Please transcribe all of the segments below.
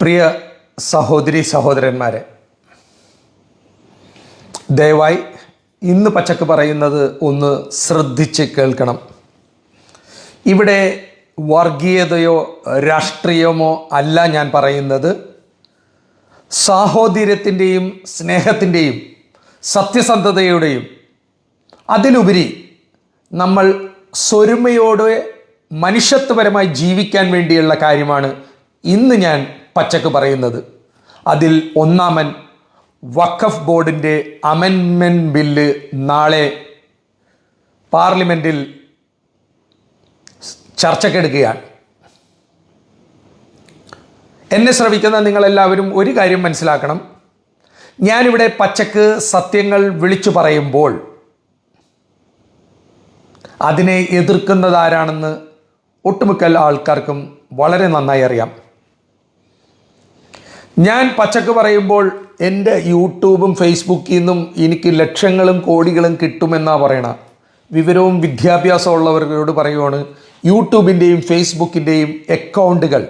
പ്രിയ സഹോദരി സഹോദരന്മാരെ ദയവായി ഇന്ന് പച്ചക്ക് പറയുന്നത് ഒന്ന് ശ്രദ്ധിച്ച് കേൾക്കണം. ഇവിടെ വർഗീയതയോ രാഷ്ട്രീയമോ അല്ല ഞാൻ പറയുന്നത്. സാഹോദര്യത്തിന്റെയും സ്നേഹത്തിന്റെയും സത്യസന്ധതയുടെയും അതിലുപരി നമ്മൾ സ്വരുമയോടെ മനുഷ്യത്വപരമായി ജീവിക്കാൻ വേണ്ടിയുള്ള കാര്യമാണ് ഇന്ന് ഞാൻ പച്ചക്ക് പറയുന്നത്. അതിൽ ഒന്നാമൻ വഖഫ് ബോർഡിന്റെ അമെൻമെന്റ് ബില്ല് നാളെ പാർലമെന്റിൽ ചർച്ചക്കെടുക്കുകയാണ്. എന്നെ ശ്രവിക്കുന്ന നിങ്ങളെല്ലാവരും ഒരു കാര്യം മനസ്സിലാക്കണം. ഞാനിവിടെ പച്ചക്ക് സത്യങ്ങൾ വിളിച്ചു പറയുമ്പോൾ അതിനെ എതിർക്കുന്നതാരാണെന്ന് ഒട്ടുമുക്കൽ ആൾക്കാർക്കും വളരെ നന്നായി അറിയാം. ഞാൻ പച്ചക്ക് പറയുമ്പോൾ എന്റെ യൂട്യൂബും ഫേസ്ബുക്കിൽ നിന്നും എനിക്ക് ലക്ഷങ്ങളും കോടികളും കിട്ടുമെന്നാണ് പറയണ. വിവരവും വിദ്യാഭ്യാസവും ഉള്ളവരോട് പറയുവാണ് യൂട്യൂബിന്റെയും ഫേസ്ബുക്കിന്റെയും അക്കൗണ്ടുകൾ.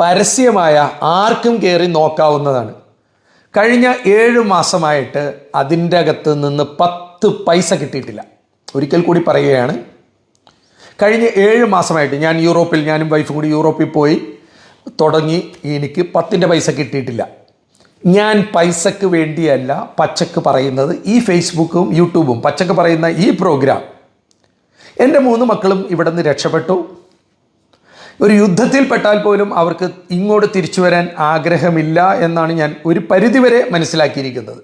പരസ്യമായ ആർക്കും കയറി നോക്കാവുന്നതാണ്. കഴിഞ്ഞ ഏഴ് മാസമായിട്ട് അതിന്റെ അകത്ത് നിന്ന് പത്ത് പൈസ കിട്ടിയിട്ടില്ല. ഒരിക്കൽ കൂടി പറയുകയാണ്. കഴിഞ്ഞ ഏഴ് മാസമായിട്ട് ഞാൻ യൂറോപ്പിൽ ഞാനും വൈഫും കൂടി യൂറോപ്പിൽ പോയി. തുടങ്ങി എനിക്ക് പത്തിന്റെ പൈസ കിട്ടിയിട്ടില്ല. ഞാൻ പൈസക്ക് വേണ്ടിയല്ല പച്ചക്ക് പറയുന്നത് ഈ ഫേസ്ബുക്കും യൂട്യൂബും പച്ചക്ക് പറയുന്ന ഈ പ്രോഗ്രാം എന്റെ മൂന്ന് മക്കളും ഇവിടെ നിന്ന് രക്ഷപ്പെട്ടു. ഒരു യുദ്ധത്തിൽ പെട്ടാൽ പോലും അവർക്ക് ഇങ്ങോട്ട് തിരിച്ചു വരാൻ ആഗ്രഹമില്ല എന്നാണ് ഞാൻ ഒരു പരിധിവരെ മനസ്സിലാക്കിയിരിക്കുന്നത്.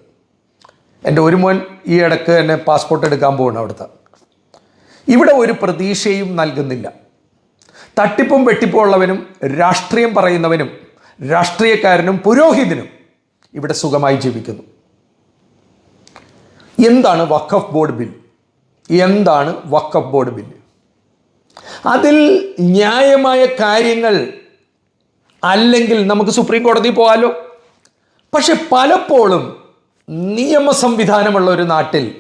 എന്റെ ഒരു മോൻ ഈ ഇടയ്ക്ക് എന്നെ പാസ്പോർട്ട് എടുക്കാൻ പോകണം അവിടുത്തെ. ഇവിടെ ഒരു പ്രതീക്ഷയും നൽകുന്നില്ല. തട്ടിപ്പും വെട്ടിപ്പും ഉള്ളവനും രാഷ്ട്രീയം പറയുന്നവനും രാഷ്ട്രീയക്കാരനും പുരോഹിതനും ഇവിടെ സുഖമായി ജീവിക്കുന്നു. എന്താണ് വഖഫ് ബോർഡ് ബിൽ? എന്താണ് വഖഫ് ബോർഡ് ബിൽ? അതിൽ ന്യായമായ കാര്യങ്ങൾ അല്ലെങ്കിൽ നമുക്ക് സുപ്രീം കോടതി പോകാലോ? പക്ഷെ പലപ്പോഴും നിയമ സംവിധാനമുള്ള ഒരു നാട്ടിൽ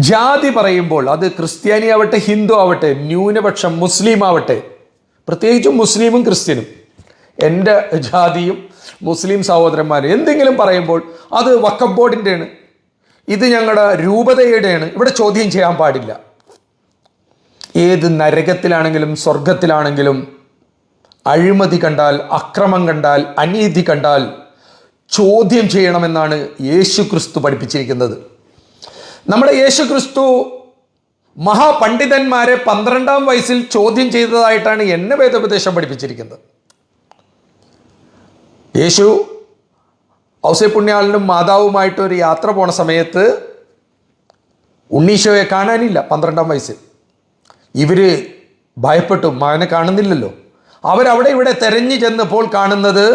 ജാതി പറയുമ്പോൾ അത് ക്രിസ്ത്യാനി ആവട്ടെ ഹിന്ദു ആവട്ടെ ന്യൂനപക്ഷം മുസ്ലിം ആവട്ടെ പ്രത്യേകിച്ചും മുസ്ലിമും ക്രിസ്ത്യനും എന്റെ ജാതിയും മുസ്ലിം സഹോദരന്മാരും എന്തെങ്കിലും പറയുമ്പോൾ അത് വക്കഫ് ബോർഡിന്റെയാണ്. ഇത് ഞങ്ങളുടെ രൂപതയുടെയാണ്. ഇവിടെ ചോദ്യം ചെയ്യാൻ പാടില്ല. ഏത് നരകത്തിലാണെങ്കിലും സ്വർഗത്തിലാണെങ്കിലും അഴിമതി കണ്ടാൽ അക്രമം കണ്ടാൽ അനീതി കണ്ടാൽ ചോദ്യം ചെയ്യണമെന്നാണ് യേശു ക്രിസ്തു പഠിപ്പിച്ചിരിക്കുന്നത്. നമ്മുടെ യേശു ക്രിസ്തു മഹാപണ്ഡിതന്മാരെ പന്ത്രണ്ടാം വയസ്സിൽ ചോദ്യം ചെയ്തതായിട്ടാണ് എന്നെ വേദോപദേശം പഠിപ്പിച്ചിരിക്കുന്നത്. യേശു ഔസേപ്പുണ്യാളിനും മാതാവുമായിട്ട് ഒരു യാത്ര പോണ സമയത്ത് ഉണ്ണീശോയെ കാണാനില്ല പന്ത്രണ്ടാം വയസ്സിൽ. ഇവർ ഭയപ്പെട്ടു മകനെ കാണുന്നില്ലല്ലോ. അവരവിടെ ഇവിടെ തെരഞ്ഞു ചെന്നപ്പോൾ കാണുന്നത്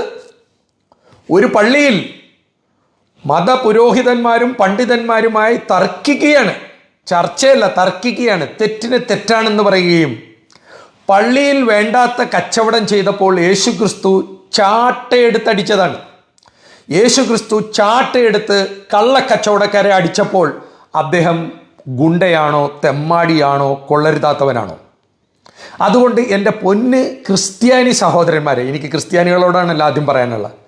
ഒരു പള്ളിയിൽ മതപുരോഹിതന്മാരും പണ്ഡിതന്മാരുമായി തർക്കിക്കുകയാണ്. ചർച്ചയല്ല തർക്കിക്കുകയാണ്. തെറ്റിന് തെറ്റാണെന്ന് പറയുകയും പള്ളിയിൽ വേണ്ടാത്ത കച്ചവടം ചെയ്തപ്പോൾ യേശു ക്രിസ്തു ചാട്ടയെടുത്തടിച്ചതാണ്. യേശു ക്രിസ്തു ചാട്ടയെടുത്ത് കള്ളക്കച്ചവടക്കാരെ അടിച്ചപ്പോൾ അദ്ദേഹം ഗുണ്ടയാണോ തെമ്മാടിയാണോ കൊള്ളരുതാത്തവനാണോ? അതുകൊണ്ട് എന്റെ പൊന്ന് ക്രിസ്ത്യാനി സഹോദരന്മാരെ എനിക്ക് ക്രിസ്ത്യാനികളോടാണല്ലോ ആദ്യം പറയാനുള്ളത്.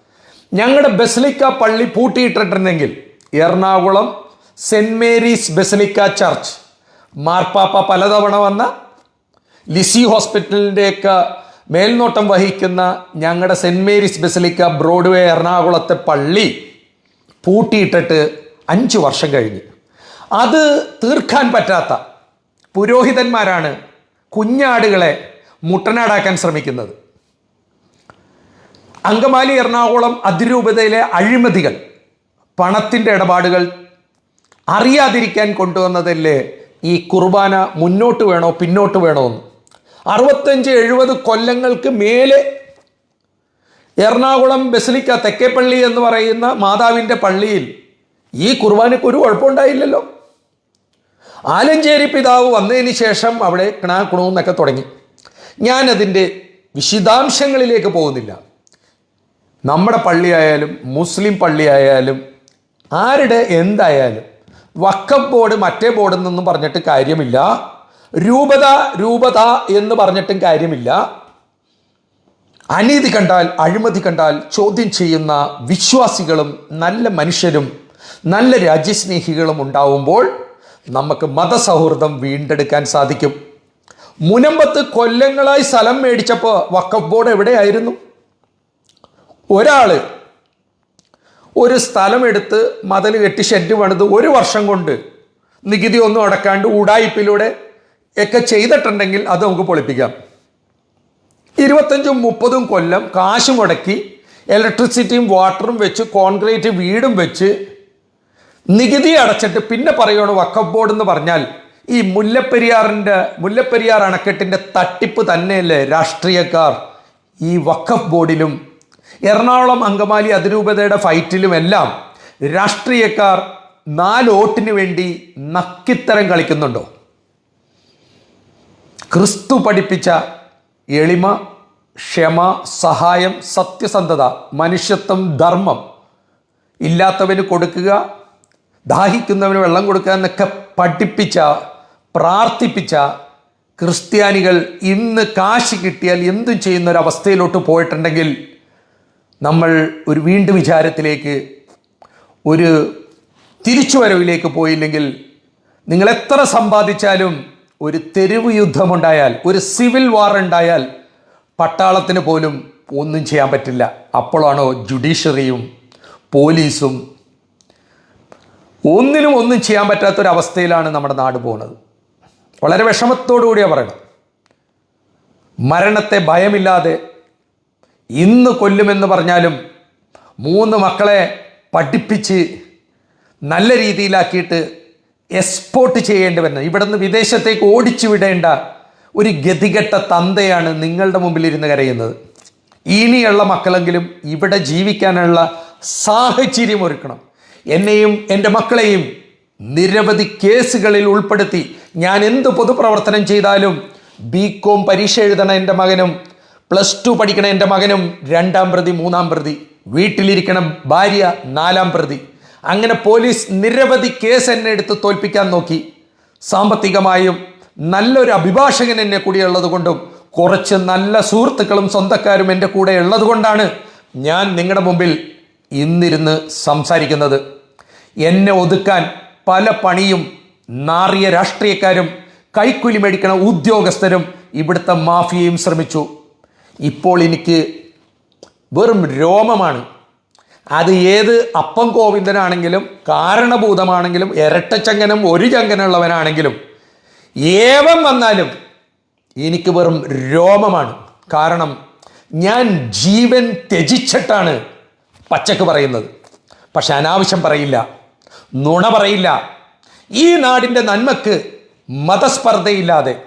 ഞങ്ങളുടെ ബസലിക്ക പള്ളി പൂട്ടിയിട്ടിട്ടുണ്ടെങ്കിൽ Ernakulam saint Mary's basilica church. മാർപ്പാപ്പ പലതവണ വന്ന ലിസി ഹോസ്പിറ്റലിന്റെയൊക്കെ മേൽനോട്ടം വഹിക്കുന്ന ഞങ്ങളുടെ സെന്റ് മേരീസ് ബസലിക്ക ബ്രോഡ്വേ എറണാകുളത്തെ പള്ളി പൂട്ടിയിട്ടിട്ട് അഞ്ച് വർഷം കഴിഞ്ഞ്. അത് തീർക്കാൻ പറ്റാത്ത പുരോഹിതന്മാരാണ് കുഞ്ഞാടുകളെ മുട്ടനാടാക്കാൻ ശ്രമിക്കുന്നത്. അങ്കമാലി എറണാകുളം അതിരൂപതയിലെ അഴിമതികൾ പണത്തിന്റെ ഇടപാടുകൾ അറിയാതിരിക്കാൻ കൊണ്ടുവന്നതല്ലേ ഈ കുർബാന മുന്നോട്ട് വേണോ പിന്നോട്ട് വേണോ എന്ന്. അറുപത്തഞ്ച് എഴുപത് കൊല്ലങ്ങൾക്ക് മേലെ എറണാകുളം ബസലിക്ക തെക്കേപ്പള്ളി എന്ന് പറയുന്ന മാതാവിന്റെ പള്ളിയിൽ ഈ കുർബാനയ്ക്ക് ഒരു കുഴപ്പമുണ്ടായില്ലല്ലോ. ആലഞ്ചേരി പിതാവ് വന്നതിന് ശേഷം അവിടെ കിണാ കുണുന്നൊക്കെ തുടങ്ങി. ഞാനതിന്റെ വിശദാംശങ്ങളിലേക്ക് പോകുന്നില്ല. നമ്മുടെ പള്ളിയായാലും മുസ്ലിം പള്ളിയായാലും ആരുടെ എന്തായാലും വക്കം ബോർഡ് മറ്റേ ബോർഡിൽ നിന്നും പറഞ്ഞിട്ട് കാര്യമില്ല. രൂപത രൂപത എന്ന് പറഞ്ഞിട്ടും കാര്യമില്ല. അനീതി കണ്ടാൽ അഴിമതി കണ്ടാൽ ചോദ്യം ചെയ്യുന്ന വിശ്വാസികളും നല്ല മനുഷ്യരും നല്ല രാജ്യസ്നേഹികളും ഉണ്ടാവുമ്പോൾ നമുക്ക് മതസൗഹൃദം വീണ്ടെടുക്കാൻ സാധിക്കും. മുനമ്പത്ത് കൊല്ലങ്ങളായി സ്ഥലം മേടിച്ചപ്പോൾ വക്കഫ് ബോർഡ് എവിടെയായിരുന്നു? ഒരാൾ ഒരു സ്ഥലമെടുത്ത് മതിൽ കെട്ടി ഷെഡ് പണിത് ഒരു വർഷം കൊണ്ട് നികുതി ഒന്നും അടക്കാണ്ട് ഉടായ്പയിലൂടെ ഒക്കെ ചെയ്തിട്ടുണ്ടെങ്കിൽ അത് നമുക്ക് പൊളിപ്പിക്കാം. ഇരുപത്തഞ്ചും മുപ്പതും കൊല്ലം കാശ് മുടക്കി ഇലക്ട്രിസിറ്റിയും വാട്ടറും വെച്ച് കോൺക്രീറ്റ് വീടും വെച്ച് നികുതി അടച്ചിട്ട് പിന്നെ പറയുകയാണ് വക്കഫ് ബോർഡ് എന്ന് പറഞ്ഞാൽ ഈ മുല്ലപ്പെരിയാറിന്റെ മുല്ലപ്പെരിയാർ അണക്കെട്ടിന്റെ തട്ടിപ്പ് തന്നെയല്ലേ രാഷ്ട്രീയക്കാർ ഈ വക്കഫ് ബോർഡിലും എറണാകുളം അങ്കമാലി അതിരൂപതയുടെ ഫൈറ്റിലും എല്ലാം രാഷ്ട്രീയക്കാർ നാല് വോട്ടിന് വേണ്ടി നക്കിത്തരം കളിക്കുന്നുണ്ടോ? ക്രിസ്തു പഠിപ്പിച്ച എളിമ ക്ഷമ സഹായം സത്യസന്ധത മനുഷ്യത്വം ധർമ്മം ഇല്ലാത്തവന് കൊടുക്കുക ദാഹിക്കുന്നവന് വെള്ളം കൊടുക്കുക എന്നൊക്കെ പഠിപ്പിച്ച പ്രാർത്ഥിപ്പിച്ച ക്രിസ്ത്യാനികൾ ഇന്ന് കാശ് കിട്ടിയാൽ എന്തും ചെയ്യുന്ന ഒരു അവസ്ഥയിലോട്ട് പോയിട്ടുണ്ടെങ്കിൽ നമ്മൾ ഒരു വീണ്ടും വിചാരത്തിലേക്ക് ഒരു തിരിച്ചുവരവിലേക്ക് പോയില്ലെങ്കിൽ നിങ്ങൾ എത്ര സമ്പാദിച്ചാലും ഒരു തെരുവ് യുദ്ധമുണ്ടായാൽ ഒരു സിവിൽ വാർ ഉണ്ടായാൽ പട്ടാളത്തിന് പോലും ഒന്നും ചെയ്യാൻ പറ്റില്ല. അപ്പോഴാണോ ജുഡീഷ്യറിയും പോലീസും ഒന്നിനും ഒന്നും ചെയ്യാൻ പറ്റാത്തൊരവസ്ഥയിലാണ് നമ്മുടെ നാട് പോകുന്നത്. വളരെ വിഷമത്തോടു കൂടിയാണ് പറയണം. മരണത്തെ ഭയമില്ലാതെ ഇന്ന് കൊല്ലുമെന്ന് പറഞ്ഞാലും മൂന്ന് മക്കളെ പഠിപ്പിച്ച് നല്ല രീതിയിലാക്കിയിട്ട് എക്സ്പോർട്ട് ചെയ്യേണ്ടി വരുന്നത് ഇവിടുന്ന് വിദേശത്തേക്ക് ഓടിച്ചു വിടേണ്ട ഒരു ഗതികെട്ട തന്തയാണ് നിങ്ങളുടെ മുമ്പിലിരുന്ന് കരയുന്നത്. ഇനിയുള്ള മക്കളെങ്കിലും ഇവിടെ ജീവിക്കാനുള്ള സാഹചര്യം ഒരുക്കണം. എന്നെയും എന്റെ മക്കളെയും നിരവധി കേസുകളിൽ ഉൾപ്പെടുത്തി ഞാൻ എന്ത് പൊതുപ്രവർത്തനം ചെയ്താലും ബി കോം പരീക്ഷ എഴുതണ എന്റെ മകനും പ്ലസ് ടു പഠിക്കണ എന്റെ മകനും രണ്ടാം പ്രതി മൂന്നാം പ്രതി. വീട്ടിലിരിക്കണം ഭാര്യ നാലാം പ്രതി. അങ്ങനെ പോലീസ് നിരവധി കേസ് എന്നെ എടുത്ത് തോൽപ്പിക്കാൻ നോക്കി. സാമ്പത്തികമായും നല്ലൊരു അഭിഭാഷകൻ എന്നെ കൂടി ഉള്ളത് കൊണ്ടും കുറച്ച് നല്ല സുഹൃത്തുക്കളും സ്വന്തക്കാരും എന്റെ കൂടെ ഉള്ളതുകൊണ്ടാണ് ഞാൻ നിങ്ങളുടെ മുമ്പിൽ ഇന്നിരുന്ന് സംസാരിക്കുന്നത്. എന്നെ ഒതുക്കാൻ പല പണിയും നാറിയ രാഷ്ട്രീയക്കാരും കൈക്കൂലി മേടിക്കണ ഉദ്യോഗസ്ഥരും ഇവിടുത്തെ മാഫിയയും ശ്രമിച്ചു. ഇപ്പോൾ എനിക്ക് വെറും രോമമാണ്. അത് ഏത് അപ്പം ഗോവിന്ദനാണെങ്കിലും കാരണഭൂതമാണെങ്കിലും ഇരട്ടച്ചങ്കനം ഒരു ചങ്കനുള്ളവനാണെങ്കിലും ഏവം വന്നാലും എനിക്ക് വെറും രോമമാണ്. കാരണം ഞാൻ ജീവൻ ത്യജിച്ചിട്ടാണ് പച്ചക്ക് പറയുന്നത്. പക്ഷെ അനാവശ്യം പറയില്ല നുണ പറയില്ല. ഈ നാടിന്റെ നന്മക്ക് മതസ്പർദ്ധയില്ലാതെ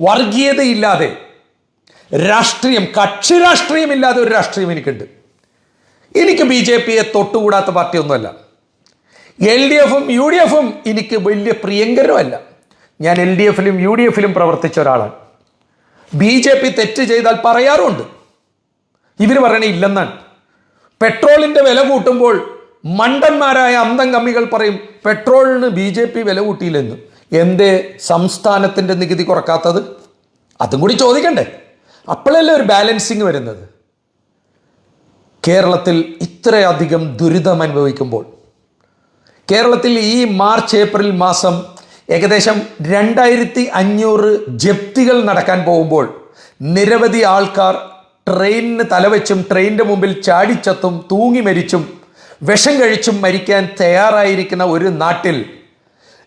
വർഗീയതയില്ലാതെ രാഷ്ട്രീയം കക്ഷി രാഷ്ട്രീയമില്ലാതെ ഒരു രാഷ്ട്രീയം എനിക്കുണ്ട്. എനിക്ക് ബി ജെ പിയെ തൊട്ടുകൂടാത്ത പാർട്ടിയൊന്നുമല്ല. എൽ ഡി എഫും യു ഡി എഫും എനിക്ക് വലിയ പ്രിയങ്കരമല്ല. ഞാൻ എൽ ഡി എഫിലും യു ഡി എഫിലും പ്രവർത്തിച്ച ഒരാളാണ്. ബി ജെ പി തെറ്റ് ചെയ്താൽ പറയാറുണ്ട് ഇവർ പറയണേ ഇല്ലെന്നാണ്. പെട്രോളിന്റെ വില കൂട്ടുമ്പോൾ മണ്ടന്മാരായ അന്തം കമ്മികൾ പറയും പെട്രോളിന് ബി ജെ പി വില കൂട്ടിയില്ലെന്ന്. എന്തേ സംസ്ഥാനത്തിന്റെ നികുതി കുറക്കാത്തത്? അതും കൂടി ചോദിക്കണ്ടേ? അപ്പോഴല്ലേ ഒരു ബാലൻസിങ് വരുന്നത്? കേരളത്തിൽ ഇത്രയധികം ദുരിതം അനുഭവിക്കുമ്പോൾ കേരളത്തിൽ ഈ മാർച്ച് ഏപ്രിൽ മാസം ഏകദേശം രണ്ടായിരത്തി അഞ്ഞൂറ് ജപ്തികൾ നടക്കാൻ പോകുമ്പോൾ നിരവധി ആൾക്കാർ ട്രെയിനിന് തലവെച്ചും ട്രെയിനിന്റെ മുമ്പിൽ ചാടിച്ചത്തും തൂങ്ങി മരിച്ചും വിഷം കഴിച്ചും മരിക്കാൻ തയ്യാറായിരിക്കുന്ന ഒരു നാട്ടിൽ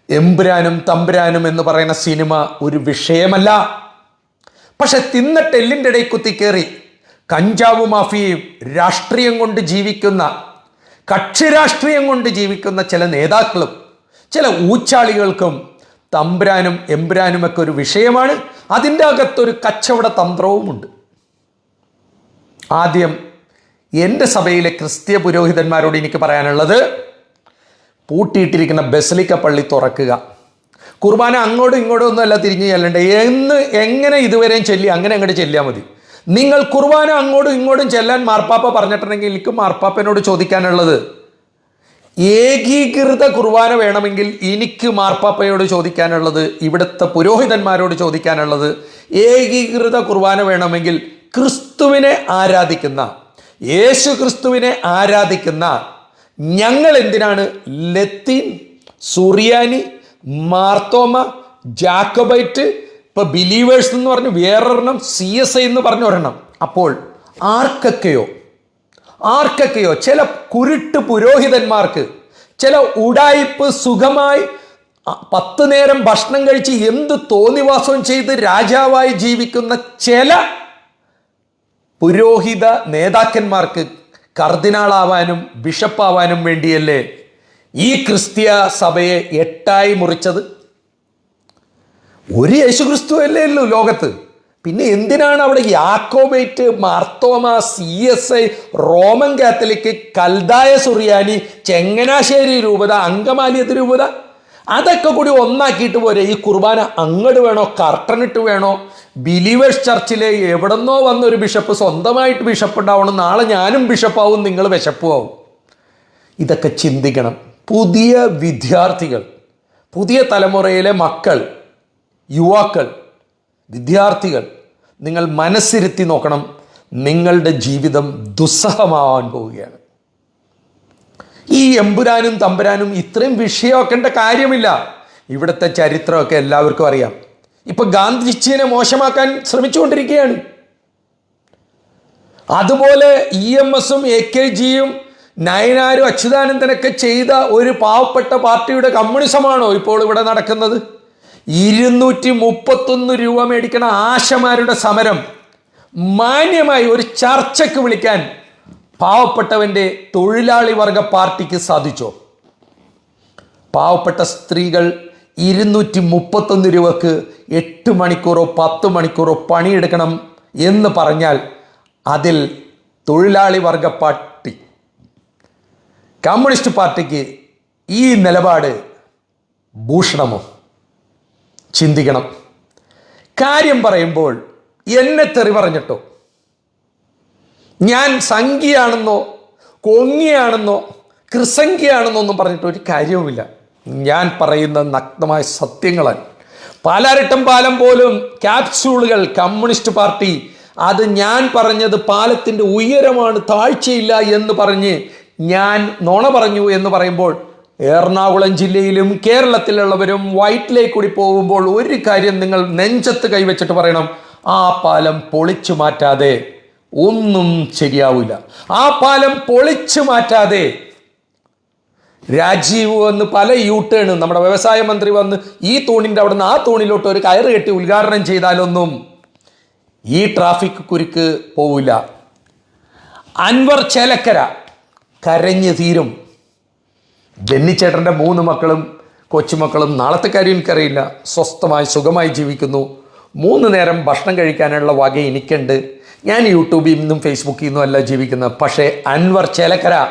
എമ്പുരാനും തമ്പുരാനും എന്ന് പറയുന്ന സിനിമ ഒരു വിഷയമല്ല. പക്ഷെ തിന്നിട്ട് എല്ലിന്റെ ഇടയിൽ കുത്തിക്കേറി കഞ്ചാവ് മാഫിയയും രാഷ്ട്രീയം കൊണ്ട് ജീവിക്കുന്ന കക്ഷി രാഷ്ട്രീയം കൊണ്ട് ജീവിക്കുന്ന ചില നേതാക്കളും ചില ഊച്ചാളികൾക്കും തമ്പുരാനും ഒക്കെ ഒരു വിഷയമാണ്. അതിന്റെ അകത്തൊരു കച്ചവട തന്ത്രവുമുണ്ട്. ആദ്യം എന്റെ സഭയിലെ ക്രിസ്തീയ പുരോഹിതന്മാരോട് എനിക്ക് പറയാനുള്ളത് പൂട്ടിയിട്ടിരിക്കുന്ന ബസലിക്ക പള്ളി തുറക്കുക. കുർബാന അങ്ങോട്ടും ഇങ്ങോട്ടും ഒന്നും അല്ല തിരിഞ്ഞ് ചെല്ലണ്ട. എന്ന് എങ്ങനെ ഇതുവരെയും ചെല്ലി അങ്ങനെ അങ്ങോട്ട് ചെല്ലിയാൽ മതി. നിങ്ങൾ കുർബാന അങ്ങോട്ടും ഇങ്ങോട്ടും ചെല്ലാൻ മാർപ്പാപ്പ പറഞ്ഞിട്ടുണ്ടെങ്കിൽ എനിക്ക് മാർപ്പാപ്പനോട് ചോദിക്കാനുള്ളത് ഏകീകൃത കുർബാന വേണമെങ്കിൽ എനിക്ക് മാർപ്പാപ്പയോട് ചോദിക്കാനുള്ളത് ഇവിടുത്തെ പുരോഹിതന്മാരോട് ചോദിക്കാനുള്ളത് ഏകീകൃത കുർബാന വേണമെങ്കിൽ ക്രിസ്തുവിനെ ആരാധിക്കുന്ന യേശു ക്രിസ്തുവിനെ ആരാധിക്കുന്ന ഞങ്ങൾ എന്തിനാണ്? ലത്തീൻ സുറിയാനി മാർത്തോമ ജാക്കബൈറ്റ് ഇപ്പൊ ബിലീവേഴ്സ് എന്ന് പറഞ്ഞു വേറൊരെണ്ണം സി എസ് ഐ എന്ന് പറഞ്ഞ ഒരെണ്ണം. അപ്പോൾ ആർക്കൊക്കെയോ ആർക്കൊക്കെയോ ചില കുരുട്ട് പുരോഹിതന്മാർക്ക് ചില ഉടായിപ്പ് സുഖമായി പത്ത് നേരം ഭക്ഷണം കഴിച്ച് എന്ത് തോന്നിവാസവും ചെയ്ത് രാജാവായി ജീവിക്കുന്ന ചില പുരോഹിത നേതാക്കന്മാർക്ക് കർദിനാളാവാനും ബിഷപ്പാവാനും വേണ്ടിയല്ലേ ഈ ക്രിസ്തീയ സഭയെ എട്ടായി മുറിച്ചത്? ഒരു യേശുക്രിസ്തു അല്ലേ ഉള്ളൂ ലോകത്ത്. പിന്നെ എന്തിനാണ് അവിടെ Jacobite Marthoma C S I Roman Catholic കൽദായ സുറിയാനി ചെങ്ങനാശ്ശേരി രൂപത അങ്കമാലിയത്ത് രൂപത? അതൊക്കെ കൂടി ഒന്നാക്കിയിട്ട് പോരെ ഈ കുർബാന അങ്ങോട്ട് വേണോ കർട്ടനിട്ട് വേണോ? ബിലീവേഴ്സ് ചർച്ചിലെ എവിടെന്നോ വന്ന ഒരു ബിഷപ്പ് സ്വന്തമായിട്ട് ബിഷപ്പ് ഉണ്ടാവണം നാളെ ഞാനും ബിഷപ്പാവും നിങ്ങൾ വിശപ്പും ആവും ഇതൊക്കെ ചിന്തിക്കണം. പുതിയ വിദ്യാർത്ഥികൾ പുതിയ തലമുറയിലെ മക്കൾ യുവാക്കൾ വിദ്യാർത്ഥികൾ നിങ്ങൾ മനസ്സിരുത്തി നോക്കണം നിങ്ങളുടെ ജീവിതം ദുസ്സഹമാവാൻ പോവുകയാണ്. ഈ എമ്പുരാനും തമ്പുരാനും ഇത്രയും വിഷയമാക്കേണ്ട കാര്യമില്ല. ഇവിടുത്തെ ചരിത്രമൊക്കെ എല്ലാവർക്കും അറിയാം. ഇപ്പൊ ഗാന്ധിജിനെ മോശമാക്കാൻ ശ്രമിച്ചുകൊണ്ടിരിക്കുകയാണ്. അതുപോലെ ഇ എം എസും എ കെ ജിയും നയനാരും അച്യുതാനന്ദനൊക്കെ ചെയ്ത ഒരു പാവപ്പെട്ട പാർട്ടിയുടെ കമ്മ്യൂണിസമാണോ ഇപ്പോൾ ഇവിടെ നടക്കുന്നത്? ഇരുന്നൂറ്റി മുപ്പത്തൊന്ന് രൂപ മേടിക്കണ ആശമാരുടെ സമരം മാന്യമായി ഒരു ചർച്ചയ്ക്ക് വിളിക്കാൻ പാവപ്പെട്ടവന്റെ തൊഴിലാളി വർഗ പാർട്ടിക്ക് സാധിച്ചോ? പാവപ്പെട്ട സ്ത്രീകൾ ഇരുന്നൂറ്റി മുപ്പത്തൊന്ന് രൂപക്ക് എട്ട് മണിക്കൂറോ പത്ത് മണിക്കൂറോ പണിയെടുക്കണം എന്ന് പറഞ്ഞാൽ അതിൽ തൊഴിലാളി വർഗ പാർട്ടി കമ്മ്യൂണിസ്റ്റ് പാർട്ടിക്ക് ഈ നിലപാട് ഭൂഷണമോ? ചിന്തിക്കണം. കാര്യം പറയുമ്പോൾ എന്നെ തെറി പറഞ്ഞിട്ടോ? ഞാൻ സംഖ്യയാണെന്നോ കൊങ്ങിയാണെന്നോ കൃസംഖ്യയാണെന്നോ ഒന്നും പറഞ്ഞിട്ട് ഒരു കാര്യവുമില്ല. ഞാൻ പറയുന്ന നഗ്നമായ സത്യങ്ങളാണ്. പാലാരട്ടം പാലം പോലും ക്യാപ്സ്യൂളുകൾ കമ്മ്യൂണിസ്റ്റ് പാർട്ടി അത് ഞാൻ പറഞ്ഞത് പാലത്തിന്റെ ഉയരമാണ് താഴ്ചയില്ല എന്ന് പറഞ്ഞ് ഞാൻ നോണ പറഞ്ഞു എന്ന് പറയുമ്പോൾ എറണാകുളം ജില്ലയിലും കേരളത്തിലുള്ളവരും വൈറ്റിലേക്ക് കൂടി പോകുമ്പോൾ ഒരു കാര്യം നിങ്ങൾ നെഞ്ചത്ത് കൈവച്ചിട്ട് പറയണം. ആ പാലം പൊളിച്ചു മാറ്റാതെ ഒന്നും ശരിയാവില്ല. ആ പാലം പൊളിച്ചു മാറ്റാതെ രാജീവ് വന്ന് പല യൂ ടേൺ നമ്മുടെ വ്യവസായ മന്ത്രി വന്ന് ഈ തൂണിന്റെ അവിടെ നിന്ന് ആ തൂണിലോട്ട് ഒരു കയറ് കെട്ടി ഉദ്ഘാടനം ചെയ്താലൊന്നും ഈ ട്രാഫിക് കുരുക്ക് പോവില്ല. അൻവർ ചേലക്കര കരഞ്ഞു തീരും. ജന്നിച്ചേട്ടന്റെ മൂന്ന് മക്കളും കൊച്ചുമക്കളും നാളത്തെ കാര്യം എനിക്കറിയില്ല. സ്വസ്ഥമായി സുഖമായി ജീവിക്കുന്നു. മൂന്ന് നേരം ഭക്ഷണം കഴിക്കാനുള്ള വക എനിക്കുണ്ട്. ഞാൻ യൂട്യൂബിൽ നിന്നും ഫേസ്ബുക്കിൽ നിന്നും അല്ല ജീവിക്കുന്നത്. പക്ഷേ അൻവർ ചേലക്കര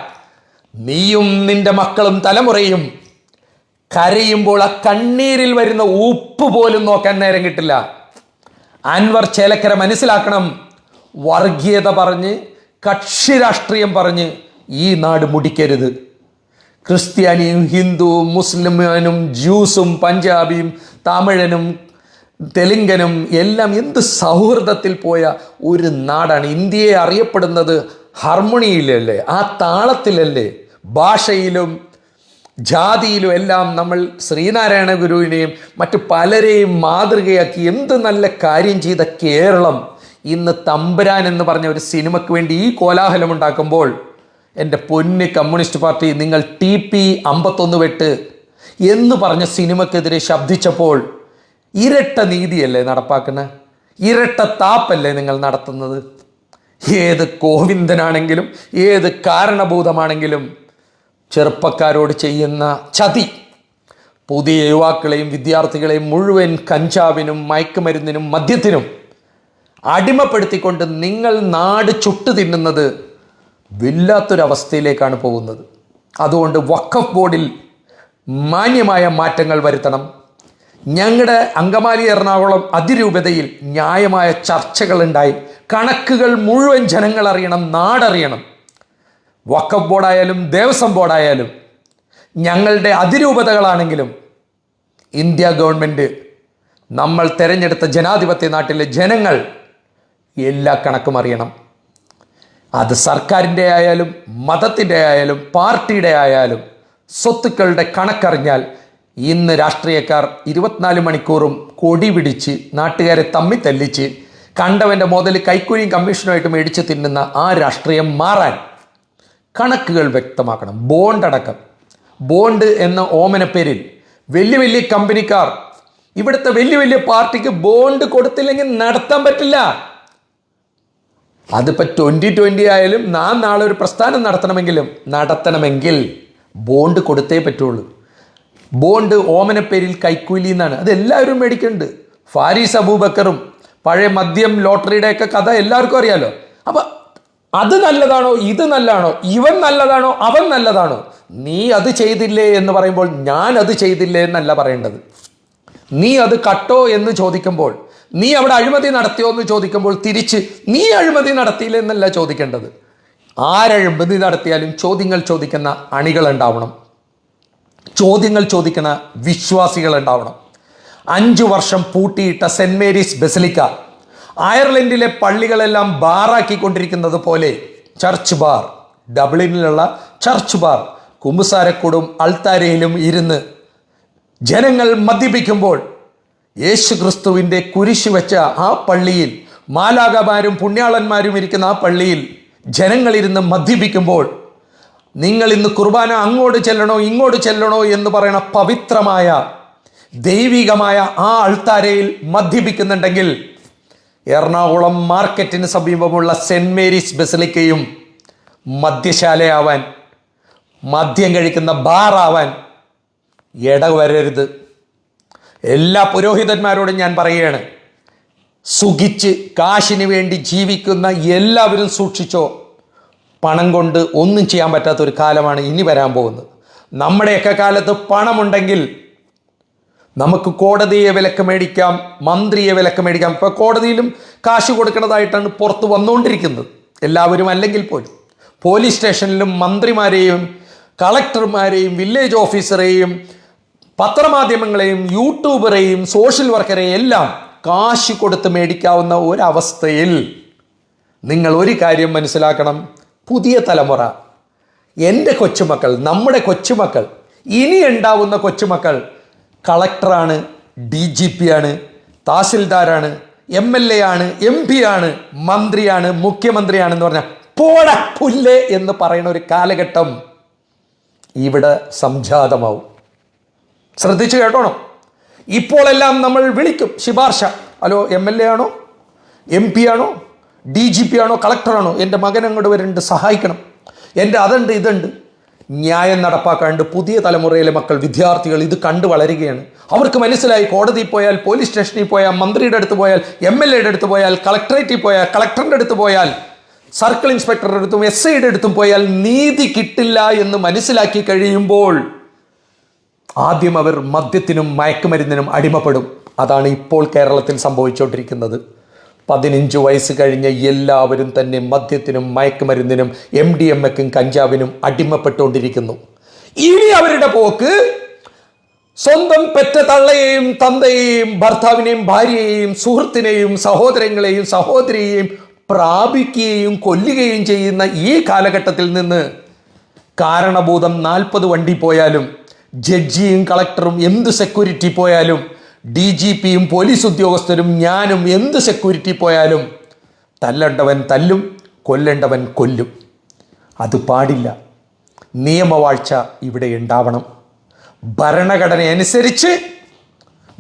നീയും നിന്റെ മക്കളും തലമുറയും കരയുമ്പോൾ ആ കണ്ണീരിൽ വരുന്ന ഉപ്പ് പോലും നോക്കാൻ നേരം കിട്ടില്ല. അൻവർ ചേലക്കര മനസ്സിലാക്കണം. വർഗീയത പറഞ്ഞ് കക്ഷി രാഷ്ട്രീയം പറഞ്ഞ് ഈ നാട് മുടിക്കരുത്. ക്രിസ്ത്യാനിയും ഹിന്ദുവും മുസ്ലിമനും ജ്യൂസും പഞ്ചാബിയും തമിഴനും തെലുങ്കനും എല്ലാം എന്ത് സൗഹൃദത്തിൽ പോയ ഒരു നാടാണ്. ഇന്ത്യയെ അറിയപ്പെടുന്നത് ഹാർമണിയിലല്ലേ ആ താളത്തിലല്ലേ ഭാഷയിലും ജാതിയിലും എല്ലാം നമ്മൾ ശ്രീനാരായണ ഗുരുവിനെയും മറ്റു പലരെയും മാതൃകയാക്കി എന്ത് നല്ല കാര്യം ചെയ്ത കേരളം. ഇന്ന് തമ്പുരാൻ എന്ന് പറഞ്ഞ ഒരു സിനിമയ്ക്ക് വേണ്ടി ഈ കോലാഹലം ഉണ്ടാക്കുമ്പോൾ എന്റെ പൊന്ന് കമ്മ്യൂണിസ്റ്റ് പാർട്ടി നിങ്ങൾ ടി പി അമ്പത്തൊന്ന് വെട്ട് എന്ന് പറഞ്ഞ സിനിമക്കെതിരെ ശബ്ദിച്ചപ്പോൾ ഇരട്ട നീതിയല്ലേ നടപ്പാക്കുന്നത് ഇരട്ട താപ്പല്ലേ നിങ്ങൾ നടത്തുന്നത്? ഏത് കോവിന്ദനാണെങ്കിലും ഏത് കാരണഭൂതമാണെങ്കിലും ചെറുപ്പക്കാരോട് ചെയ്യുന്ന ചതി. പുതിയ യുവാക്കളെയും വിദ്യാർത്ഥികളെയും മുഴുവൻ കഞ്ചാവിനും മയക്കുമരുന്നിനും മദ്യത്തിനും അടിമപ്പെടുത്തിക്കൊണ്ട് നിങ്ങൾ നാട് ചുട്ടു തിന്നുന്നത് വല്ലാത്തൊരവസ്ഥയിലേക്കാണ് പോകുന്നത്. അതുകൊണ്ട് വഖഫ് ബോർഡിൽ മാന്യമായ മാറ്റങ്ങൾ വരുത്തണം. ഞങ്ങളുടെ അങ്കമാലി എറണാകുളം അതിരൂപതയിൽ ന്യായമായ ചർച്ചകളുണ്ടായി കണക്കുകൾ മുഴുവൻ ജനങ്ങൾ അറിയണം നാടറിയണം. വക്കഫ് ബോർഡായാലും ദേവസ്വം ബോർഡായാലും ഞങ്ങളുടെ അതിരൂപതകളാണെങ്കിലും ഇന്ത്യ ഗവൺമെന്റ് നമ്മൾ തിരഞ്ഞെടുത്ത ജനാധിപത്യ നാട്ടിലെ ജനങ്ങൾ എല്ലാ കണക്കും അറിയണം. അത് സർക്കാരിന്റെ ആയാലും മതത്തിന്റെ ആയാലും പാർട്ടിയുടെ ആയാലും സ്വത്തുക്കളുടെ കണക്കറിഞ്ഞാൽ ഇന്ന് രാഷ്ട്രീയക്കാർ ഇരുപത്തിനാല് മണിക്കൂറും കൊടി പിടിച്ച് നാട്ടുകാരെ തമ്മി തല്ലിച്ച് കണ്ടവന്റെ മുതൽ കൈക്കൂലിയും കമ്മീഷനുമായിട്ട് മേടിച്ച് തിന്നുന്ന ആ രാഷ്ട്രീയം മാറാൻ കണക്കുകൾ വ്യക്തമാക്കണം. ബോണ്ട് അടക്കം. ബോണ്ട് എന്ന ഓമന പേരിൽ വലിയ വലിയ കമ്പനിക്കാർ ഇവിടുത്തെ വലിയ വലിയ പാർട്ടിക്ക് ബോണ്ട് കൊടുത്തില്ലെങ്കിൽ നടത്താൻ പറ്റില്ല. അതിപ്പോൾ ട്വന്റി ട്വന്റി ആയാലും നാം നാളെ ഒരു പ്രസ്ഥാനം നടത്തണമെങ്കിലും നടത്തണമെങ്കിൽ ബോണ്ട് കൊടുത്തേ പറ്റുള്ളൂ. ബോണ്ട് ഓമന പേരിൽ കൈക്കൂലി എന്നാണ്. അത് എല്ലാവരും മേടിക്കുന്നുണ്ട്. ഫാരീസ് അബൂബക്കറും പഴയ മദ്യം ലോട്ടറിയുടെയൊക്കെ കഥ എല്ലാവർക്കും അറിയാലോ. അപ്പം അത് നല്ലതാണോ? ഇത് നല്ലതാണോ? ഇവൻ നല്ലതാണോ? അവൻ നല്ലതാണോ? നീ അത് ചെയ്തില്ലേ എന്ന് പറയുമ്പോൾ ഞാൻ അത് ചെയ്തില്ലേ എന്നല്ല പറയേണ്ടത്. നീ അത് കട്ടോ എന്ന് ചോദിക്കുമ്പോൾ നീ അവിടെ അഴിമതി നടത്തിയോ എന്ന് ചോദിക്കുമ്പോൾ തിരിച്ച് നീ അഴിമതി നടത്തിയില്ല എന്നല്ല ചോദിക്കേണ്ടത്. ആരഴിമതി നടത്തിയാലും ചോദ്യങ്ങൾ ചോദിക്കുന്ന അണികൾ ഉണ്ടാവണം. ചോദ്യങ്ങൾ ചോദിക്കുന്ന വിശ്വാസികൾ ഉണ്ടാവണം. അഞ്ചു വർഷം പൂട്ടിയിട്ട സെന്റ് മേരീസ് ബെസലിക്ക അയർലൻഡിലെ പള്ളികളെല്ലാം ബാറാക്കിക്കൊണ്ടിരിക്കുന്നത് പോലെ ചർച്ച് ബാർ ഡബ്ലിനിലുള്ള ചർച്ച് ബാർ കുമ്പുസാരക്കൂടും അൾത്താരയിലും ഇരുന്ന് ജനങ്ങൾ മദ്യപിക്കുമ്പോൾ യേശു ക്രിസ്തുവിന്റെ കുരിശ് വെച്ച ആ പള്ളിയിൽ മാലാകമാരും പുണ്യാളന്മാരും ഇരിക്കുന്ന ആ പള്ളിയിൽ ജനങ്ങളിരുന്ന് മദ്യപിക്കുമ്പോൾ നിങ്ങൾ ഇന്ന് കുർബാന അങ്ങോട്ട് ചെല്ലണോ ഇങ്ങോട്ട് ചെല്ലണോ എന്ന് പറയുന്ന പവിത്രമായ ദൈവികമായ ആ അൾത്താരയിൽ മദ്യപിക്കുന്നുണ്ടെങ്കിൽ എറണാകുളം മാർക്കറ്റിന് സമീപമുള്ള സെന്റ് മേരീസ് ബസിലിക്കയും മദ്യശാലയാവാൻ മദ്യം കഴിക്കുന്ന ബാറാവാൻ ഇടവരരുത്. എല്ലാ പുരോഹിതന്മാരോടും ഞാൻ പറയുകയാണ് സുഖിച്ച് കാശിന് വേണ്ടി ജീവിക്കുന്ന എല്ലാവരും സൂക്ഷിച്ചോ. പണം കൊണ്ട് ഒന്നും ചെയ്യാൻ പറ്റാത്ത ഒരു കാലമാണ് ഇനി വരാൻ പോകുന്നത്. നമ്മുടെയൊക്കെ കാലത്ത് പണമുണ്ടെങ്കിൽ നമുക്ക് കോടതിയെ വിലക്ക് മേടിക്കാം മന്ത്രിയെ വിലക്ക് മേടിക്കാം. ഇപ്പോൾ കോടതിയിലും കാശ് കൊടുക്കുന്നതായിട്ടാണ് പുറത്ത് വന്നുകൊണ്ടിരിക്കുന്നത്. എല്ലാവരും അല്ലെങ്കിൽ പോലും. പോലീസ് സ്റ്റേഷനിലും മന്ത്രിമാരെയും കളക്ടർമാരെയും വില്ലേജ് ഓഫീസറെയും പത്രമാധ്യമങ്ങളെയും യൂട്യൂബറെയും സോഷ്യൽ വർക്കറെയും എല്ലാം കാശ് കൊടുത്ത് മേടിക്കാവുന്ന ഒരവസ്ഥയിൽ നിങ്ങൾ ഒരു കാര്യം മനസ്സിലാക്കണം. പുതിയ തലമുറ എന്റെ കൊച്ചുമക്കൾ നമ്മുടെ കൊച്ചുമക്കൾ ഇനി ഉണ്ടാവുന്ന കൊച്ചുമക്കൾ കളക്ടറാണ് ഡി ജി പി ആണ് തഹസിൽദാരാണ് എം എൽ എ ആണ് എം പി ആണ് മന്ത്രിയാണ് മുഖ്യമന്ത്രിയാണെന്ന് പറഞ്ഞാൽ പോട പുല്ലേ എന്ന് പറയുന്ന ഒരു കാലഘട്ടം ഇവിടെ സംജാതമാവും. ശ്രദ്ധിച്ചു കേട്ടോണം. ഇപ്പോഴെല്ലാം നമ്മൾ വിളിക്കും. ശിപാർശ. ഹലോ എം എൽ എ ആണോ? എം പി ആണോ? ഡി ജി പി ആണോ? കളക്ടറാണോ എന്റെ മകൻ അങ്ങോട്ട് വരുന്നുണ്ട് സഹായിക്കണം. എന്റെ അതുണ്ട് ഇതുണ്ട്. ന്യായം നടപ്പാക്കാണ്ട് പുതിയ തലമുറയിലെ മക്കൾ വിദ്യാർത്ഥികൾ ഇത് കണ്ടു വളരുകയാണ്. അവർക്ക് മനസ്സിലായി കോടതിയിൽ പോയാൽ പോലീസ് സ്റ്റേഷനിൽ പോയാൽ മന്ത്രിയുടെ അടുത്ത് പോയാൽ എം എൽ എയുടെ അടുത്ത് പോയാൽ കളക്ടറേറ്റിൽ പോയാൽ കളക്ടറിന്റെ അടുത്ത് പോയാൽ സർക്കിൾ ഇൻസ്പെക്ടറുടെ അടുത്തും എസ് ഐയുടെ അടുത്തും പോയാൽ നീതി കിട്ടില്ല എന്ന് മനസ്സിലാക്കി കഴിയുമ്പോൾ ആദ്യം അവർ മദ്യത്തിനും മയക്കുമരുന്നിനും അടിമപ്പെടും. അതാണ് ഇപ്പോൾ കേരളത്തിൽ സംഭവിച്ചുകൊണ്ടിരിക്കുന്നത് പതിനഞ്ച് വയസ്സ് കഴിഞ്ഞ എല്ലാവരും തന്നെ മദ്യത്തിനും മയക്കുമരുന്നിനും എം ഡി എം എക്കും കഞ്ചാവിനും അടിമപ്പെട്ടുകൊണ്ടിരിക്കുന്നു. ഇനി അവരുടെ പോക്ക് സ്വന്തം പെറ്റ തള്ളയെയും തന്തയെയും ഭർത്താവിനെയും ഭാര്യയെയും സുഹൃത്തിനെയും സഹോദരങ്ങളെയും സഹോദരിയെയും പ്രാപിക്കുകയും കൊല്ലുകയും ചെയ്യുന്ന ഈ കാലഘട്ടത്തിൽ നിന്ന് കാരണഭൂതം നാൽപ്പത് വണ്ടി പോയാലും ജഡ്ജിയും കളക്ടറും എന്ത് സെക്യൂരിറ്റി പോയാലും ഡി ജി പിയും പോലീസ് ഉദ്യോഗസ്ഥരും ഞാനും എന്ത് സെക്യൂരിറ്റി പോയാലും തല്ലണ്ടവൻ തല്ലും കൊല്ലേണ്ടവൻ കൊല്ലും. അത് പാടില്ല. നിയമവാഴ്ച ഇവിടെ ഉണ്ടാവണം. ഭരണഘടന അനുസരിച്ച്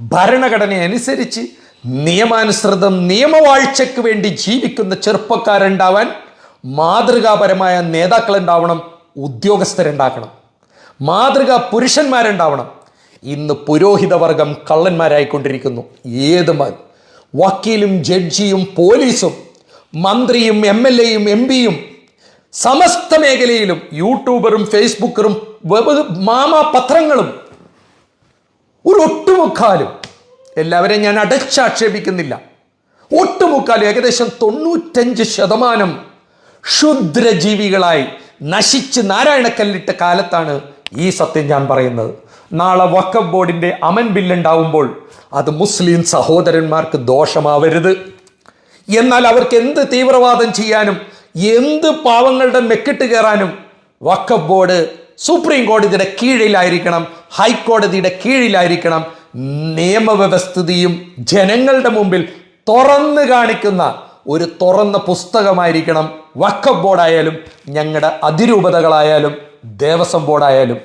ഭരണഘടന അനുസരിച്ച് നിയമാനുസൃതം നിയമവാഴ്ചയ്ക്ക് വേണ്ടി ജീവിക്കുന്ന ചെറുപ്പക്കാരുണ്ടാവാൻ മാതൃകാപരമായ നേതാക്കളുണ്ടാവണം ഉദ്യോഗസ്ഥരുണ്ടാക്കണം. മാതൃകാ പുരുഷന്മാരുണ്ടാവണം. ഇന്ന് പുരോഹിതവർഗം കള്ളന്മാരായിക്കൊണ്ടിരിക്കുന്നു. ഏത് വക്കീലും ജഡ്ജിയും പോലീസും മന്ത്രിയും എം എൽ എയും എം പിയും സമസ്ത മേഖലയിലും യൂട്യൂബറും ഫേസ്ബുക്കറും വെബ് മാമ പത്രങ്ങളും ഒരു ഒട്ടുമുക്കാലും എല്ലാവരെയും ഞാൻ അടച്ചാക്ഷേപിക്കുന്നില്ല. ഒട്ടുമുക്കാലും ഏകദേശം തൊണ്ണൂറ്റഞ്ച് ശതമാനം ക്ഷുദ്രജീവികളായി നശിച്ച് നാരായണക്കല്ലിട്ട കാലത്താണ് ഈ സത്യം ഞാൻ പറയുന്നത്. നാളെ വക്കഫ് ബോർഡിന്റെ അമൻ ബില്ലുണ്ടാവുമ്പോൾ അത് മുസ്ലിം സഹോദരന്മാർക്ക് ദോഷമാവരുത്. എന്നാൽ അവർക്ക് എന്ത് തീവ്രവാദം ചെയ്യാനും എന്ത് പാവങ്ങളുടെ മെക്കിട്ട് കയറാനും വക്കഫ് ബോർഡ് സുപ്രീം കോടതിയുടെ കീഴിലായിരിക്കണം ഹൈക്കോടതിയുടെ കീഴിലായിരിക്കണം നിയമവ്യവസ്ഥിതിയും ജനങ്ങളുടെ മുമ്പിൽ തുറന്നു കാണിക്കുന്ന ഒരു തുറന്ന പുസ്തകമായിരിക്കണം വക്കഫ് ബോർഡായാലും ഞങ്ങളുടെ അതിരൂപതകളായാലും ദേവസ്വം ബോർഡായാലും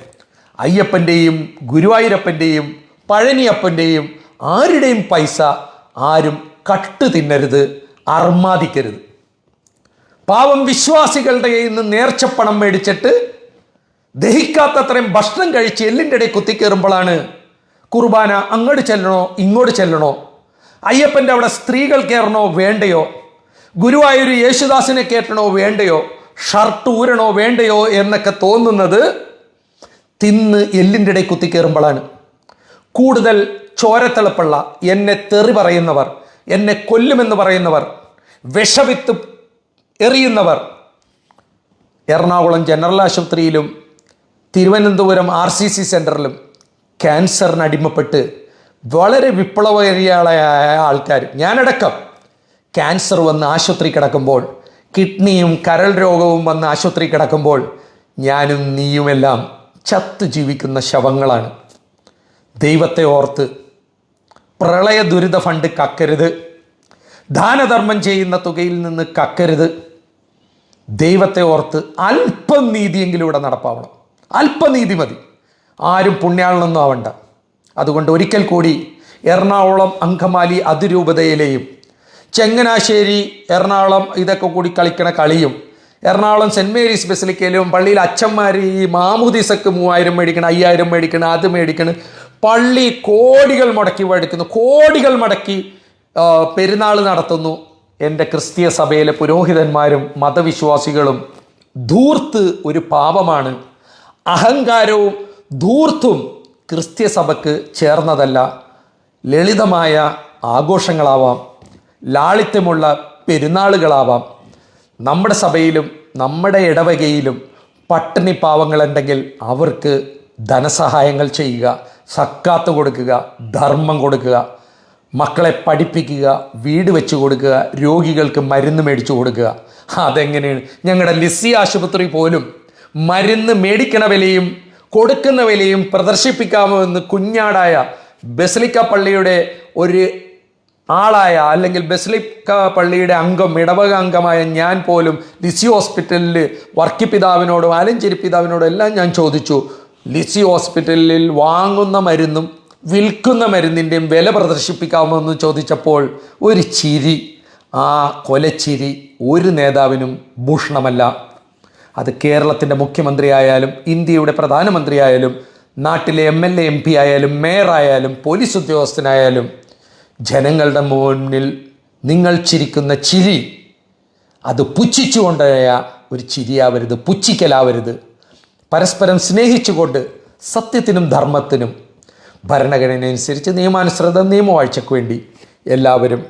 അയ്യപ്പന്റെയും ഗുരുവായൂരപ്പന്റെയും പഴനിയപ്പന്റെയും ആരുടെയും പൈസ ആരും കട്ട് തിന്നരുത് അർമാദിക്കരുത്. പാവം വിശ്വാസികളുടെ കയ്യിൽ നിന്ന് നേർച്ചപ്പണം മേടിച്ചിട്ട് ദഹിക്കാത്തത്രയും ഭക്ഷണം കഴിച്ച് എല്ലിന്റെ ഇടയിൽ കുത്തിക്കേറുമ്പോഴാണ് കുർബാന അങ്ങോട്ട് ചെല്ലണോ ഇങ്ങോട്ട് ചെല്ലണോ അയ്യപ്പന്റെ അവിടെ സ്ത്രീകൾ കയറണോ വേണ്ടയോ ഗുരുവായൂർ യേശുദാസിനെ കയറ്റണോ വേണ്ടയോ ഷർട്ട് ഊരണോ വേണ്ടയോ എന്നൊക്കെ തോന്നുന്നത് തിന്ന് എല്ലിന്റെ ഇടയിൽ കുത്തിക്കേറുമ്പോഴാണ്. കൂടുതൽ ചോരത്തിളപ്പുള്ള എന്നെ തെറി പറയുന്നവർ എന്നെ കൊല്ലുമെന്ന് പറയുന്നവർ വിഷവിത്ത് എറിയുന്നവർ. എറണാകുളം ജനറൽ ആശുപത്രിയിലും തിരുവനന്തപുരം ആർ സി സി സെന്ററിലും ക്യാൻസറിന് അടിമപ്പെട്ട് വളരെ വിപ്ലവകരിയാളായ ആൾക്കാർ ഞാനടക്കം ക്യാൻസർ വന്ന് ആശുപത്രി കിടക്കുമ്പോൾ കിഡ്നിയും കരൾ രോഗവും വന്ന് ആശുപത്രി കിടക്കുമ്പോൾ ഞാനും നീയുമെല്ലാം ചത്തു ജീവിക്കുന്ന ശവങ്ങളാണ്. ദൈവത്തെ ഓർത്ത് പ്രളയ ദുരിത ഫണ്ട് കക്കരുത്. ദാനധർമ്മം ചെയ്യുന്ന തുകയിൽ നിന്ന് കക്കരുത്. ദൈവത്തെ ഓർത്ത് അല്പം നീതിയെങ്കിലും ഇവിടെ നടപ്പാവണം. അല്പനീതി മതി. ആരും പുണ്യാളനൊന്നും ആവണ്ട. അതുകൊണ്ട് ഒരിക്കൽ കൂടി എറണാകുളം അങ്കമാലി അതിരൂപതയിലെയും ചെങ്ങനാശ്ശേരി എറണാകുളം ഇതൊക്കെ കൂടി കളിക്കണ കളിയും. എറണാകുളം സെന്റ് മേരീസ് ബസിലിക്കയിലും പള്ളിയിൽ അച്ഛന്മാർ ഈ മാമുദീസക്ക് മൂവായിരം മേടിക്കണം അയ്യായിരം മേടിക്കണം അത് മേടിക്കണം. പള്ളി കോടികൾ മുടക്കി മേടിക്കുന്നു കോടികൾ മുടക്കി പെരുന്നാൾ നടത്തുന്നു. എന്റെ ക്രിസ്തീയ സഭയിലെ പുരോഹിതന്മാരും മതവിശ്വാസികളും ധൂർത്ത് ഒരു പാപമാണ്. അഹങ്കാരവും ധൂർത്തും ക്രിസ്തീയ സഭയ്ക്ക് ചേർന്നതല്ല. ലളിതമായ ആഘോഷങ്ങളാവാം. ലാളിത്യമുള്ള പെരുന്നാളുകളാവാം. നമ്മുടെ സഭയിലും നമ്മുടെ ഇടവകയിലും പട്ടിണി പാവങ്ങളുണ്ടെങ്കിൽ അവർക്ക് ധനസഹായങ്ങൾ ചെയ്യുക സക്കാത്ത് കൊടുക്കുക ധർമ്മം കൊടുക്കുക മക്കളെ പഠിപ്പിക്കുക വീട് വെച്ച് കൊടുക്കുക രോഗികൾക്ക് മരുന്ന് മേടിച്ചു കൊടുക്കുക. അതെങ്ങനെയാണ്? ഞങ്ങളുടെ ലിസി ആശുപത്രി പോലും മരുന്ന് മേടിക്കണ വിലയും കൊടുക്കുന്ന വിലയും പ്രദർശിപ്പിക്കാമോ എന്ന് കുഞ്ഞാടായ ബസലിക്ക പള്ളിയുടെ ഒരു ആളായ അല്ലെങ്കിൽ ബസ്ലിക്ക പള്ളിയുടെ അംഗം ഇടവക അംഗമായ ഞാൻ പോലും ലിസി ഹോസ്പിറ്റലിൽ വർക്കി പിതാവിനോടും ആലഞ്ചേരി പിതാവിനോടും എല്ലാം ഞാൻ ചോദിച്ചു. ലിസി ഹോസ്പിറ്റലിൽ വാങ്ങുന്ന മരുന്നും വിൽക്കുന്ന മരുന്നിന്റെയും വില പ്രദർശിപ്പിക്കാമോ എന്ന് ചോദിച്ചപ്പോൾ ഒരു ചിരി ആ കൊലച്ചിരി ഒരു നേതാവിനും ഭൂഷണമല്ല. അത് കേരളത്തിന്റെ മുഖ്യമന്ത്രിയായാലും ഇന്ത്യയുടെ പ്രധാനമന്ത്രിയായാലും നാട്ടിലെ M L A M P ആയാലും മേയറായാലും പോലീസ് ഉദ്യോഗസ്ഥനായാലും ജനങ്ങളുടെ മുന്നിൽ നിങ്ങൾ ചിരിക്കുന്ന ചിരി അത് പുച്ഛിച്ചുകൊണ്ടായ ഒരു ചിരിയാവരുത് പുച്ഛിക്കലാവരുത്. പരസ്പരം സ്നേഹിച്ചുകൊണ്ട് സത്യത്തിനും ധർമ്മത്തിനും ഭരണഘടനയനുസരിച്ച് നിയമാനുസൃത നിയമവാഴ്ചയ്ക്ക് വേണ്ടി എല്ലാവരും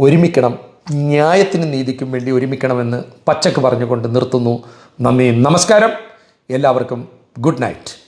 ഒരുമിക്കണം ന്യായത്തിനും നീതിക്കും വേണ്ടി ഒരുമിക്കണമെന്ന് പച്ചക്ക് പറഞ്ഞുകൊണ്ട് നിർത്തുന്നു. നന്ദി നമസ്കാരം. എല്ലാവർക്കും ഗുഡ് നൈറ്റ്.